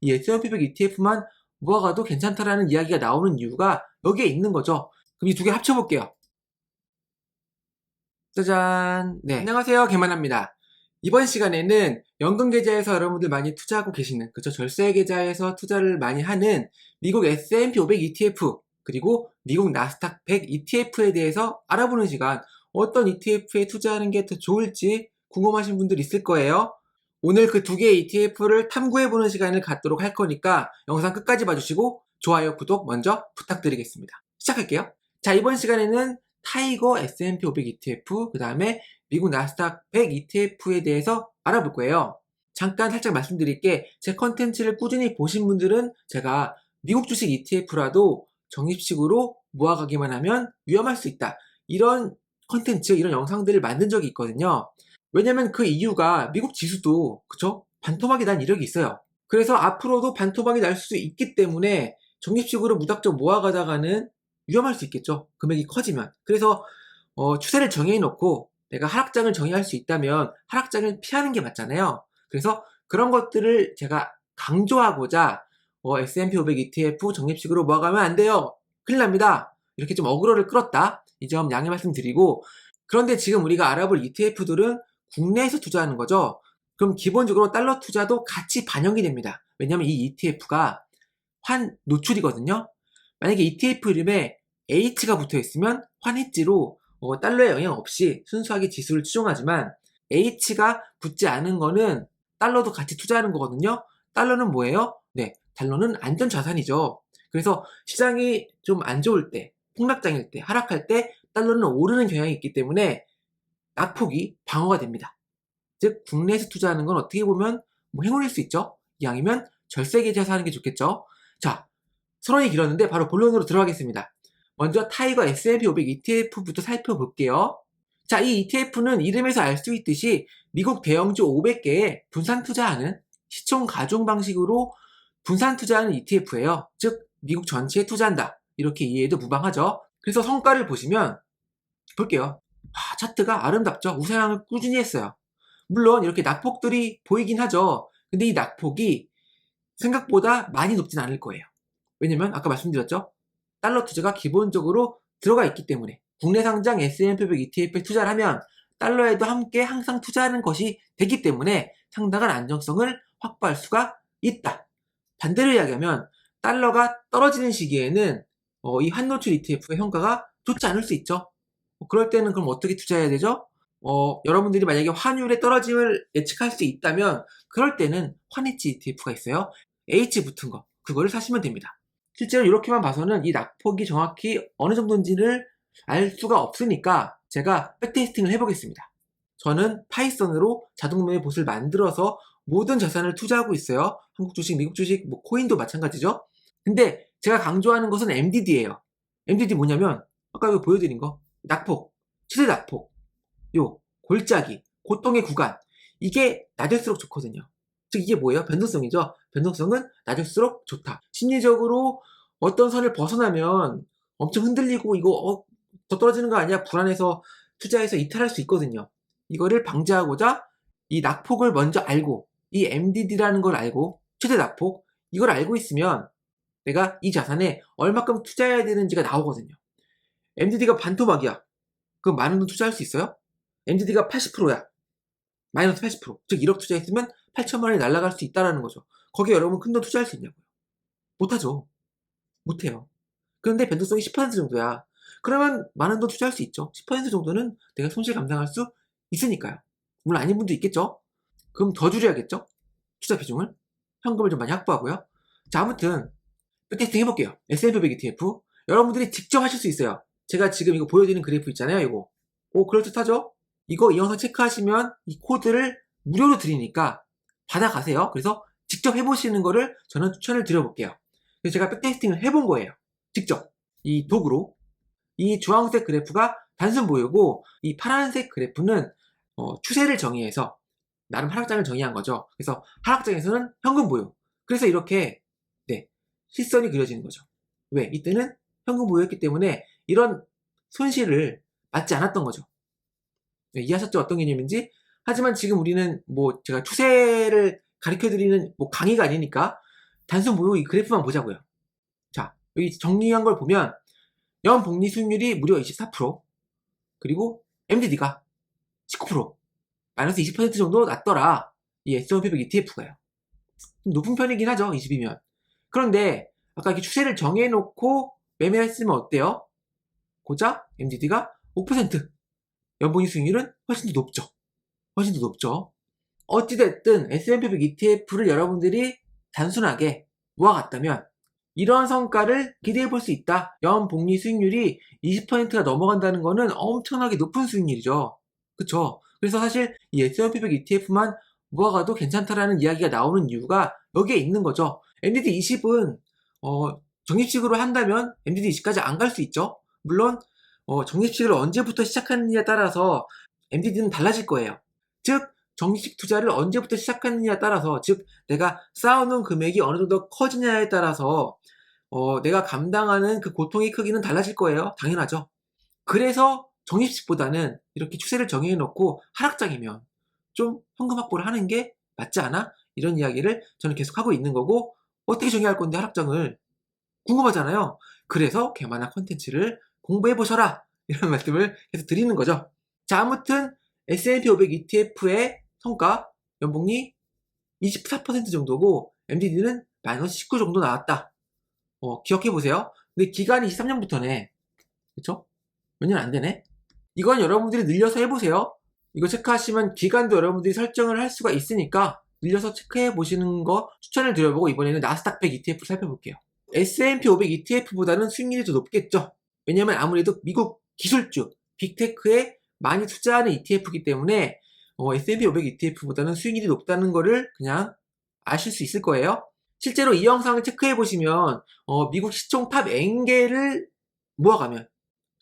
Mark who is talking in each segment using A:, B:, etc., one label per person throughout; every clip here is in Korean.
A: 이 S&P 500 ETF만 모아가도 괜찮다라는 이야기가 나오는 이유가 여기에 있는 거죠. 그럼 이 두 개 합쳐볼게요. 짜잔. 네. 안녕하세요. 개만합니다. 이번 시간에는 연금 계좌에서 여러분들 많이 투자하고 계시는, 그쵸. 절세 계좌에서 투자를 많이 하는 미국 S&P 500 ETF, 그리고 미국 나스닥 100 ETF에 대해서 알아보는 시간, 어떤 ETF에 투자하는 게 더 좋을지 궁금하신 분들 있을 거예요. 오늘 그 두 개의 ETF를 탐구해보는 시간을 갖도록 할 거니까 영상 끝까지 봐주시고 좋아요, 구독 먼저 부탁드리겠습니다. 시작할게요. 자, 이번 시간에는 타이거 S&P 500 ETF, 그 다음에 미국 나스닥 100 ETF에 대해서 알아볼 거예요. 잠깐 살짝 말씀드릴게 제 컨텐츠를 꾸준히 보신 분들은 제가 미국 주식 ETF라도 적립식으로 모아가기만 하면 위험할 수 있다. 이런 컨텐츠, 이런 영상들을 만든 적이 있거든요. 왜냐면 그 이유가 미국 지수도 그쵸? 반토막이 난 이력이 있어요. 그래서 앞으로도 반토막이 날 수 있기 때문에 적립식으로 무작정 모아가다가는 위험할 수 있겠죠. 금액이 커지면. 그래서 어, 추세를 정해놓고 내가 하락장을 정의할 수 있다면 하락장을 피하는 게 맞잖아요. 그래서 그런 것들을 제가 강조하고자 어, S&P 500 ETF 적립식으로 모아가면 안 돼요. 큰일 납니다. 이렇게 좀 어그로를 끌었다. 이 점 양해 말씀드리고 그런데 지금 우리가 알아볼 ETF들은 국내에서 투자하는 거죠. 그럼 기본적으로 달러 투자도 같이 반영이 됩니다. 왜냐하면 이 ETF가 환 노출이거든요. 만약에 ETF 이름에 H가 붙어 있으면 환해지로 어, 달러에 영향 없이 순수하게 지수를 추종하지만 H가 붙지 않은 거는 달러도 같이 투자하는 거거든요. 달러는 뭐예요? 네, 달러는 안전 자산이죠. 그래서 시장이 좀 안 좋을 때, 폭락장일 때, 하락할 때 달러는 오르는 경향이 있기 때문에 낙폭이 방어가 됩니다. 즉 국내에서 투자하는 건 어떻게 보면 뭐 행운일 수 있죠. 이왕이면 절세 계좌에서 하는 게 좋겠죠. 자, 서론이 길었는데 바로 본론으로 들어가겠습니다. 먼저 타이거 S&P 500 ETF부터 살펴볼게요. 자, 이 ETF는 이름에서 알 수 있듯이 미국 대형주 500개에 분산 투자하는 시총 가중 방식으로 분산 투자하는 ETF예요. 즉 미국 전체에 투자한다. 이렇게 이해해도 무방하죠. 그래서 성과를 보시면 볼게요. 아, 차트가 아름답죠. 우상향을 꾸준히 했어요. 물론 이렇게 낙폭들이 보이긴 하죠. 근데 이 낙폭이 생각보다 많이 높진 않을 거예요. 왜냐면 아까 말씀드렸죠. 달러 투자가 기본적으로 들어가 있기 때문에 국내 상장 S&P 500 ETF에 투자를 하면 달러에도 함께 항상 투자하는 것이 되기 때문에 상당한 안정성을 확보할 수가 있다. 반대로 이야기하면 달러가 떨어지는 시기에는 어, 이 환노출 ETF의 평가가 좋지 않을 수 있죠. 어, 그럴 때는 그럼 어떻게 투자해야 되죠? 어, 여러분들이 만약에 환율의 떨어짐을 예측할 수 있다면 그럴 때는 환해치 ETF가 있어요. H 붙은 거 그거를 사시면 됩니다. 실제로 이렇게만 봐서는 이 낙폭이 정확히 어느 정도인지를 알 수가 없으니까 제가 백테스팅을 해보겠습니다. 저는 파이썬으로 자동 매매 봇을 만들어서 모든 자산을 투자하고 있어요. 한국 주식, 미국 주식, 뭐 코인도 마찬가지죠. 근데 제가 강조하는 것은 MDD예요. MDD 뭐냐면 아까 보여드린 거 낙폭, 최대 낙폭, 요 골짜기, 고통의 구간 이게 낮을수록 좋거든요. 즉 이게 뭐예요? 변동성이죠. 변동성은 낮을수록 좋다. 심리적으로 어떤 선을 벗어나면 엄청 흔들리고 이거 어, 더 떨어지는 거 아니야? 불안해서 투자해서 이탈할 수 있거든요. 이거를 방지하고자 이 낙폭을 먼저 알고 이 MDD라는 걸 알고 최대 낙폭 이걸 알고 있으면 내가 이 자산에 얼마큼 투자해야 되는지가 나오거든요. MDD가 반토막이야. 그럼 돈 투자할 수 있어요? MDD가 80%야. 마이너스 80%. 즉 1억 투자했으면 8천만 원이 날아갈 수 있다라는 거죠. 거기에 여러분 큰 돈 투자할 수 있냐고요. 못하죠. 못해요. 그런데 변동성이 10% 정도야. 그러면 많은 돈 투자할 수 있죠. 10% 정도는 내가 손실 감당할 수 있으니까요. 물론 아닌 분도 있겠죠. 그럼 더 줄여야겠죠. 투자 비중을. 현금을 좀 많이 확보하고요. 자, 아무튼 테스팅 해볼게요. S&P 500 ETF. 여러분들이 직접 하실 수 있어요. 제가 지금 이거 보여드리는 그래프 있잖아요. 이거. 오, 그럴듯하죠? 이거 이 영상 체크하시면 이 코드를 무료로 드리니까 받아가세요. 그래서 직접 해보시는 거를 저는 추천을 드려볼게요. 그래서 제가 백테스팅을 해본 거예요. 직접. 이 도구로. 이 주황색 그래프가 단순 보유고 이 파란색 그래프는 어, 추세를 정의해서 나름 하락장을 정의한 거죠. 그래서 하락장에서는 현금 보유. 그래서 이렇게 네 실선이 그려지는 거죠. 왜? 이때는 현금 보유했기 때문에 이런 손실을 맞지 않았던 거죠. 네, 이해하셨죠? 어떤 개념인지? 하지만 지금 우리는 뭐 제가 추세를 가르쳐 드리는 뭐 강의가 아니니까 단순 보유 이 그래프만 보자고요. 자, 여기 정리한 걸 보면 연 복리 수익률이 무려 24% 그리고 MDD가 19% 마이너스 20% 정도 낮더라. 이 S&P 500 ETF가요. 높은 편이긴 하죠. 20이면. 그런데 아까 이렇게 추세를 정해놓고 매매했으면 어때요? 고작 MDD가 5% 연봉이 수익률은 훨씬 더 높죠. 훨씬 더 높죠. 어찌됐든 S&P 500 ETF를 여러분들이 단순하게 모아갔다면 이런 성과를 기대해 볼 수 있다. 연 복리 수익률이 20%가 넘어간다는 것은 엄청나게 높은 수익률이죠. 그쵸? 그래서 사실 이 S&P 500 ETF만 모아가도 괜찮다라는 이야기가 나오는 이유가 여기에 있는 거죠. MDD 20은 어, 적립식으로 한다면 MDD 20까지 안 갈 수 있죠. 물론 어, 적립식을 언제부터 시작하느냐에 따라서 MDD는 달라질 거예요. 즉 적립식 투자를 언제부터 시작하느냐에 따라서 즉 내가 쌓아놓은 금액이 어느 정도 커지냐에 따라서 어, 내가 감당하는 그 고통의 크기는 달라질 거예요. 당연하죠. 그래서 적립식보다는 이렇게 추세를 정해놓고 하락장이면 좀 현금 확보를 하는 게 맞지 않아? 이런 이야기를 저는 계속 하고 있는 거고 어떻게 정의할 건데 하락장을 궁금하잖아요. 그래서 개만한 컨텐츠를 공부해 보셔라 이런 말씀을 계속 드리는 거죠. 자 아무튼 S&P 500 ETF의 성과 연봉이 24% 정도고 MDD는 마이너스 19 정도 나왔다. 어, 기억해 보세요. 근데 기간이 23년부터네. 그쵸? 몇 년 안 되네? 이건 여러분들이 늘려서 해보세요. 이거 체크하시면 기간도 여러분들이 설정을 할 수가 있으니까 늘려서 체크해 보시는 거 추천을 드려보고 이번에는 나스닥 100 ETF 살펴볼게요. S&P 500 ETF보다는 수익률이 더 높겠죠. 왜냐면 아무래도 미국 기술주, 빅테크에 많이 투자하는 ETF이기 때문에 어, S&P 500 ETF보다는 수익률이 높다는 거를 그냥 아실 수 있을 거예요. 실제로 이 영상을 체크해 보시면 어, 미국 시총 탑 N개를 모아가면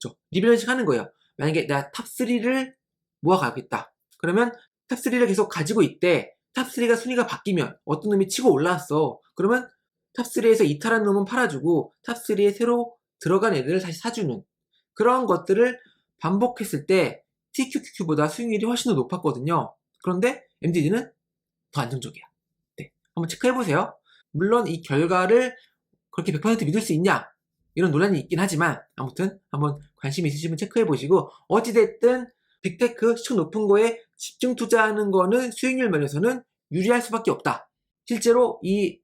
A: 그렇죠? 리밸런싱 하는 거예요. 만약에 나 탑 3를 모아가겠다. 그러면 탑 3를 계속 가지고 있대. 탑 3가 순위가 바뀌면 어떤 놈이 치고 올라왔어. 그러면 탑 3에서 이탈한 놈은 팔아주고 탑 3에 새로 들어간 애들을 다시 사주는 그런 것들을 반복했을 때 TQQQ보다 수익률이 훨씬 더 높았거든요. 그런데 MDD는 더 안정적이야. 네, 한번 체크해 보세요. 물론 이 결과를 그렇게 100% 믿을 수 있냐? 이런 논란이 있긴 하지만 아무튼 한번 관심 있으시면 체크해 보시고 어찌됐든 빅테크 시청 높은 거에 집중 투자하는 거는 수익률 면에서는 유리할 수밖에 없다. 실제로 이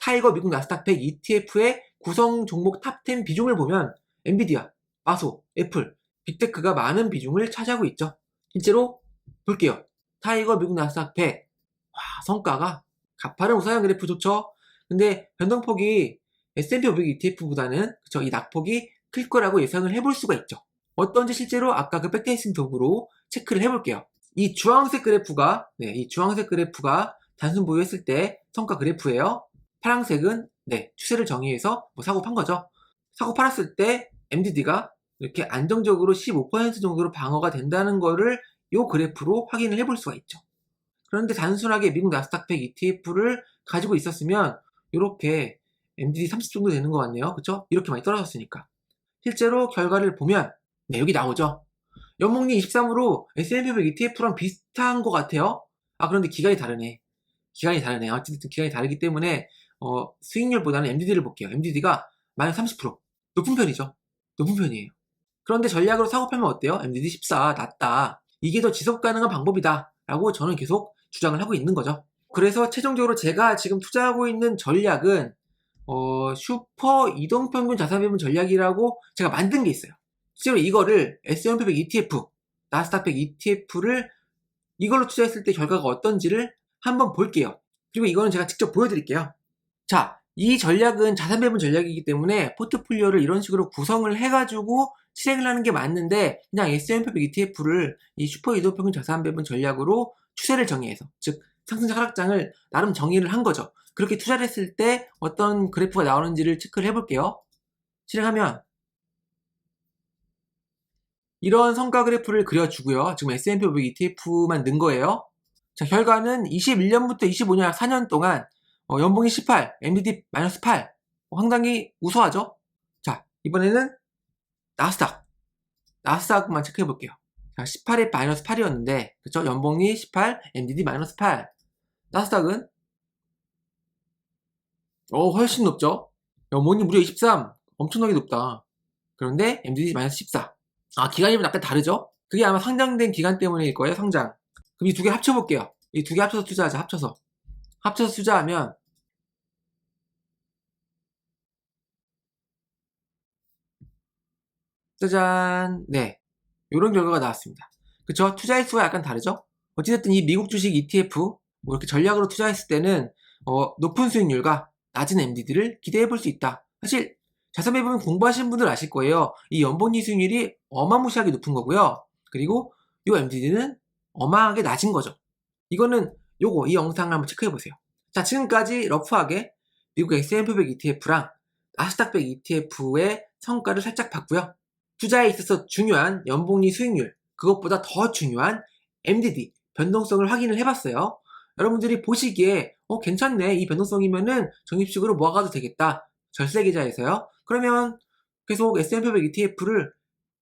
A: 타이거 미국 나스닥 100 ETF의 구성 종목 탑10 비중을 보면 엔비디아, 마소, 애플, 빅테크가 많은 비중을 차지하고 있죠. 실제로 볼게요. 타이거 미국 나스닥 100. 와, 성과가 가파른 우상향 그래프 좋죠? 근데 변동폭이 S&P 500 ETF보다는 그쵸, 이 낙폭이 클 거라고 예상을 해볼 수가 있죠. 어떤지 실제로 아까 그 백테이싱 도구로 체크를 해볼게요. 이 주황색 그래프가 네, 이 주황색 그래프가 단순 보유했을 때 성과 그래프예요. 파란색은 네, 추세를 정의해서 뭐 사고 판 거죠. 사고 팔았을 때 MDD가 이렇게 안정적으로 15% 정도로 방어가 된다는 거를 이 그래프로 확인을 해볼 수가 있죠. 그런데 단순하게 미국 나스닥 100 ETF를 가지고 있었으면 이렇게 MDD 30 정도 되는 것 같네요. 그쵸? 이렇게 많이 떨어졌으니까. 실제로 결과를 보면 네, 여기 나오죠. 연목리 23으로 S&P 500 ETF랑 비슷한 것 같아요. 아 그런데 기간이 다르네. 기간이 다르네. 어쨌든 기간이 다르기 때문에 어, 수익률보다는 MDD를 볼게요. MDD가 마이너스 30% 높은 편이죠. 높은 편이에요. 그런데 전략으로 사고 팔면 어때요? MDD 14 낮다. 이게 더 지속 가능한 방법이다. 라고 저는 계속 주장을 하고 있는 거죠. 그래서 최종적으로 제가 지금 투자하고 있는 전략은 어, 슈퍼 이동평균 자산배분 전략이라고 제가 만든 게 있어요. 실제로 이거를 S&P 100 ETF, 나스닥 100 ETF를 이걸로 투자했을 때 결과가 어떤지를 한번 볼게요. 그리고 이거는 제가 직접 보여드릴게요. 자, 이 전략은 자산 배분 전략이기 때문에 포트폴리오를 이런 식으로 구성을 해가지고 실행을 하는 게 맞는데 그냥 S&P 100 ETF를 이 슈퍼 이동평균 자산 배분 전략으로 추세를 정의해서 즉 상승장 하락장을 나름 정의를 한 거죠. 그렇게 투자를 했을 때 어떤 그래프가 나오는지를 체크를 해볼게요. 실행하면 이런 성과 그래프를 그려주고요. 지금 S&P 500 ETF만 넣은 거예요. 자, 결과는 21년부터 25년 4년 동안 어, 연봉이 18, MDD 마이너스 8. 어, 상당히 우수하죠? 자, 이번에는 나스닥. 나스닥만 체크해 볼게요. 자, 18에 마이너스 8이었는데, 그쵸? 연봉이 18, MDD 마이너스 8. 나스닥은 어, 훨씬 높죠? 연봉이 무려 23. 엄청나게 높다. 그런데 MDD 마이너스 14. 아, 기간이면 약간 다르죠? 그게 아마 상장된 기간 때문일 거예요, 상장. 그럼 이 두 개 합쳐볼게요. 이 두 개 합쳐서 투자하자, 합쳐서. 합쳐서 투자하면, 짜잔, 네. 요런 결과가 나왔습니다. 그쵸? 투자의 수가 약간 다르죠? 어찌됐든 이 미국 주식 ETF, 뭐 이렇게 전략으로 투자했을 때는, 어, 높은 수익률과 낮은 MDD를 기대해 볼 수 있다. 사실, 자산매 보면 공부하신 분들 아실 거예요. 이 연봉리 수익률이 어마무시하게 높은 거고요. 그리고 이 MDD는 어마하게 낮은 거죠. 이거는 요거, 이 영상을 한번 체크해 보세요. 자, 지금까지 러프하게 미국 S&P 500 ETF랑 나스닥 100 ETF의 성과를 살짝 봤고요. 투자에 있어서 중요한 연봉리 수익률, 그것보다 더 중요한 MDD, 변동성을 확인을 해봤어요. 여러분들이 보시기에, 어, 괜찮네. 이 변동성이면은 적립식으로 모아가도 되겠다. 절세 계좌에서요. 그러면 계속 S&P 500 ETF를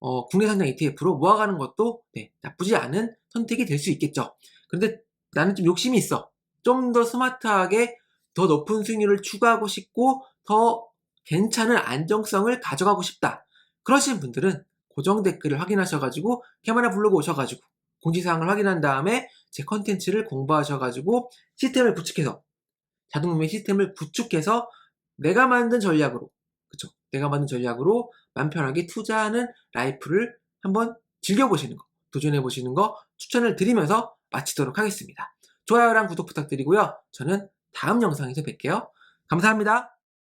A: 어, 국내 상장 ETF로 모아가는 것도 네, 나쁘지 않은 선택이 될 수 있겠죠. 그런데 나는 좀 욕심이 있어. 좀 더 스마트하게 더 높은 수익률을 추구하고 싶고 더 괜찮은 안정성을 가져가고 싶다. 그러신 분들은 고정 댓글을 확인하셔가지고 캐머라 블로그 오셔가지고 공지사항을 확인한 다음에 제 컨텐츠를 공부하셔가지고 시스템을 구축해서 자동문명 시스템을 구축해서 내가 만든 전략으로 그쵸? 내가 만든 전략으로 맘 편하게 투자하는 라이프를 한번 즐겨보시는 거 도전해보시는 거 추천을 드리면서 마치도록 하겠습니다. 좋아요랑 구독 부탁드리고요. 저는 다음 영상에서 뵐게요. 감사합니다